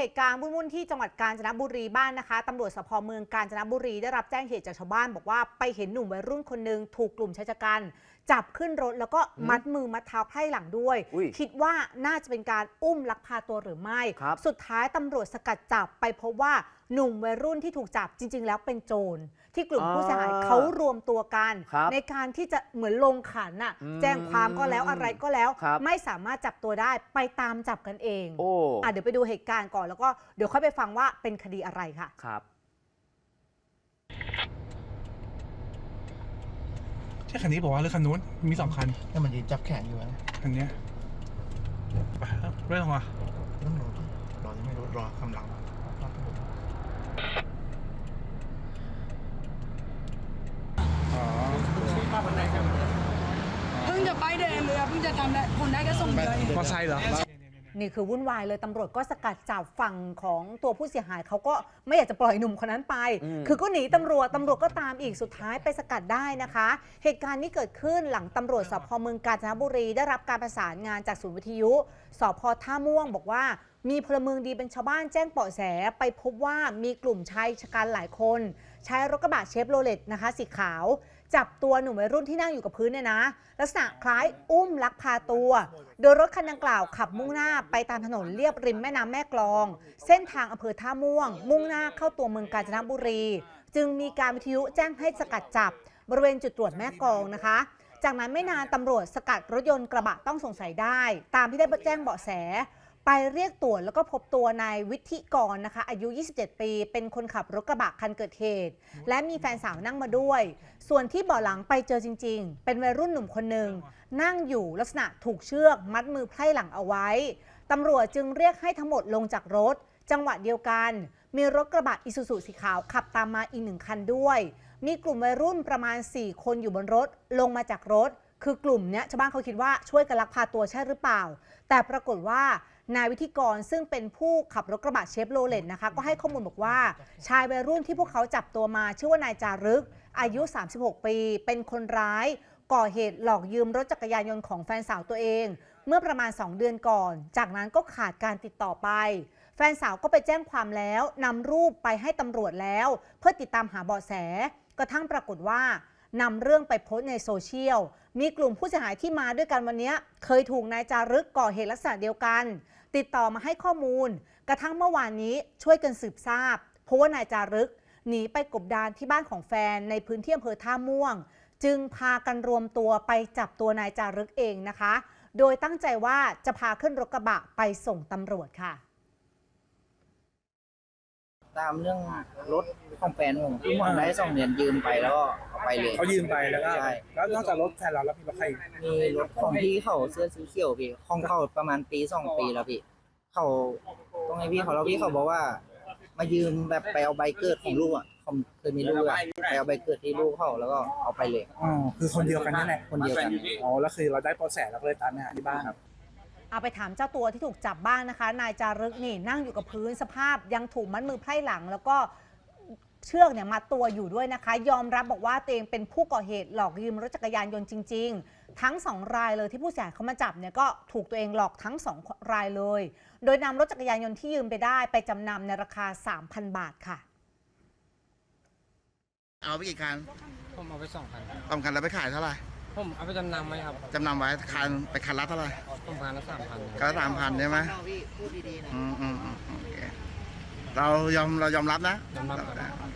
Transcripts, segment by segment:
เหตุการณ์วุ่นๆที่จังหวัดกาญจนบุรีบ้านนะคะตำรวจสพเมืองกาญจนบุรีได้รับแจ้งเหตุจากชาวบ้าน บอกว่าไปเห็นหนุ่มวัยรุ่นคนหนึ่งถูกกลุ่มชายชะกัน จับขึ้นรถแล้วก็มัดมือมัดเท้าไพร่หลังด้วย อุ้ยคิดว่าน่าจะเป็นการอุ้มลักพาตัวหรือไม่ ครับ สุดท้ายตำรวจสกัดจับไปพบว่าหนุ่มวัยรุ่นที่ถูกจับจริง ๆ แล้วเป็นโจรที่กลุ่มผู้เสียหายเขารวมตัวกัน ครับในการที่จะเหมือนลงขันน่ะอืมแจ้งความก็แล้วอะไรก็แล้ว ครับ ไม่สามารถจับตัวได้ไปตามจับกันเองโอ้ อะเดี๋ยวไปดูเหตุการณ์ก่อนแล้วก็เดี๋ยวค่อยไปฟังว่าเป็นคดีอะไรค่ะ ครับ ใช่คันนี้บอกว่าวะหรือคันนู้นมีสองคันนี่มันยืนจับแขนอยู่นะคันเนี้ยไปครับเรื่องของว่าต้องรอรอยังไม่รู้รอคำหลังอ๋อเพิ่งจะไปายแดงเลยอะเพิ่งจะทำได้คนได้แค่ส่งเดียวเอง มอไซค์เหรอ นี่คือวุ่นวายเลยตำรวจก็สกัดจับฝั่งของตัวผู้เสียหายเขาก็ไม่อยากจะปล่อยหนุ่มคนนั้นไป อืม คือก็หนีตำรวจตำรวจก็ตามอีกสุดท้ายไปสกัดได้นะคะ เหตุการณ์นี้เกิดขึ้นหลังตำรวจสพเมืองกาญจนบุรี ได้รับการประสานงานจากศูนย์วิทยุสพท่าม่วงบอกว่า มีพลเมืองดีเป็นชาวบ้านแจ้งเบาะแสไปพบว่ามีกลุ่มชายชะกันหลายคน ใช้รถกระบะเชฟโรเลตนะคะสีขาว จับตัวหนุ่มวัยรุ่นที่นั่งอยู่กับพื้นเนี่ยนะ ลักษณะคล้ายอุ้มลักพาตัว โดยรถคันดังกล่าวขับมุ่งหน้าไปตามถนนเลียบริมแม่น้ำแม่กลอง เส้นทางอำเภอท่าม่วง มุ่งหน้าเข้าตัวเมืองกาญจนบุรี จึงมีการวิทยุแจ้งให้สกัดจับบริเวณจุดตรวจแม่กลองนะคะ จากนั้นไม่นานตำรวจสกัดรถยนต์กระบะต้องสงสัยได้ ตามที่ได้แจ้งเบาะแส ไปเรียกตรวจแล้วก็พบตัวนายวิธิกรนะคะ อายุ 27 ปี เป็นคนขับรถกระบะคันเกิดเหตุ และมีแฟนสาวนั่งมาด้วย ส่วนที่เบาะหลังไปเจอจริง ๆ เป็นวัยรุ่นหนุ่มคนหนึ่งนั่งอยู่ลักษณะถูกเชือก มัดมือไพร่หลังเอาไว้ตำรวจจึงเรียกให้ทั้งหมดลงจากรถ จังหวะเดียวกัน มีรถกระบะอิซูซุสีขาวขับตามมาอีกหนึ่งคันด้วย มีกลุ่มวัยรุ่นประมาณ 4 คนอยู่บนรถ ลงมาจากรถ คือกลุ่มเนี้ยชาวบ้านเขาคิดว่าช่วยกันลักพาตัวใช่หรือเปล่า แต่ปรากฏว่านายวิธิกรซึ่งเป็นผู้ขับรถกระบะเชฟโรเลตนะคะ ก็ให้ข้อมูลบอกว่า ชายวัยรุ่นที่พวกเขาจับตัวมา ชื่อว่านายจารึก อายุ 36 ปี เป็นคนร้าย ก่อเหตุหลอกยืมรถจักรยานยนต์ของแฟนสาวตัวเอง เมื่อประมาณ 2 เดือนก่อน จากนั้นก็ขาดการติดต่อไป แฟนสาวก็ไปแจ้งความแล้วนำรูปไปให้ตำรวจแล้ว เพื่อติดตามหาเบาะแสกระทั่งปรากฏว่า นำเรื่องไปโพสต์ในโซเชียล มีกลุ่มผู้เสียหายที่มาด้วยกันวันนี้เคยถูกนายจารึกก่อเหตุลักษณะเดียวกัน ติดต่อมาให้ข้อมูล กระทั่งเมื่อวานนี้ช่วยกันสืบทราบเพราะว่านายจารึกหนีไปกบดานที่บ้านของแฟนในพื้นที่อำเภอท่าม่วง จึงพากันรวมตัวไปจับตัวนายจารึกเองนะคะ โดยตั้งใจว่าจะพาขึ้นรถกระบะไปส่งตำรวจค่ะ ตามเรื่องรถของแฟนผมผมได้สองเดือนยืมไปแล้วก็ ไปเลย เขายืมไปแล้วก็ใช่ แล้วนอกจากรถแทนเราแล้วมีรถใครอีกมีรถของพี่เขาเสื้อสีเขียวพี่ของเขาประมาณปีสองปีแล้วพี่เขาต้องให้พี่เขาแล้วพี่เขาบอกว่า มายืมแบบไปเอาใบเกิดของลูกอะผมเคยมีลูกอะไปเอาใบเกิดที่ลูกเขาแล้วก็เอาไปเลยอ๋อคือคนเดียวกันนี่แหละคนเดียวกัน อ๋อแล้วคือเราได้เบาะแสเราก็เลยตามไปหาที่บ้าน เอาไปถามเจ้าตัวที่ถูกจับบ้างนะคะ นายจารึกนี่นั่งอยู่กับพื้นสภาพยังถูกมัดมือไพร่หลัง แล้วก็ เชือกเนี่ยมัดตัวอยู่ด้วยนะคะ ยอมรับบอกว่าตัวเองเป็นผู้ก่อเหตุหลอกยืมรถจักรยานยนต์จริง ๆ ทั้งสองรายเลยที่ผู้เสียหายเขามาจับเนี่ยก็ถูกตัวเองหลอกทั้งสองรายเลย โดยนำรถจักรยานยนต์ที่ยืมไปได้ไปจำนำในราคา 3,000 บาทค่ะ เอาไปกี่คันผมเอาไปสองพันสองคันแล้วไปขายเท่าไหร่ผมเอาไปจำนำไหมครับจำนำไว้คันไปคันละเท่าไหร่ผมพันละสามพันคันละสามพันใช่ไหมพี่พูดดีๆนะอืมอืมอืมโอเคเรายอมเรายอมรับนะจำนำครับ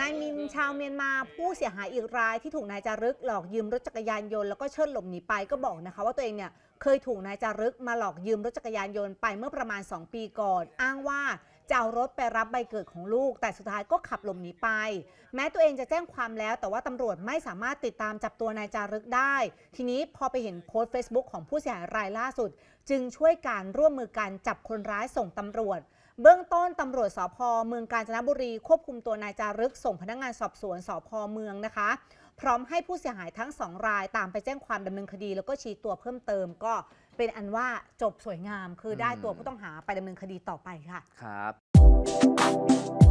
นายมินชาวเมียนมาผู้เสียหายอีกรายที่ถูกนายจารึกหลอกยืมรถจักรยานยนต์แล้วก็เชิดหลบหนีไปก็บอกนะคะ ว่าตัวเองเนี่ยเคยถูกนายจารึกมาหลอกยืมรถจักรยานยนต์ไปเมื่อประมาณ 2 ปีก่อน อ้างว่าจะเอารถไปรับใบเกิดของลูก แต่สุดท้ายก็ขับหลบหนีไป แม้ตัวเองจะแจ้งความแล้ว แต่ว่าตำรวจไม่สามารถติดตามจับตัวนายจารึกได้ ทีนี้พอไปเห็นโพสต์ Facebook ของผู้เสียหายรายล่าสุด จึงช่วยการร่วมมือกันจับคนร้ายส่งตำรวจ เบื้องต้นตำรวจสพเมืองกาญจนบุรี ควบคุมตัวนายจารึกส่งพนักงานสอบสวนสพเมืองนะคะ พร้อมให้ผู้เสียหายทั้งสองรายตามไปแจ้งความดำเนินคดี แล้วก็ชี้ตัวเพิ่มเติมก็เป็นอันว่าจบสวยงาม คือได้ตัวผู้ต้องหาไปดำเนินคดีต่อไปค่ะ ครับ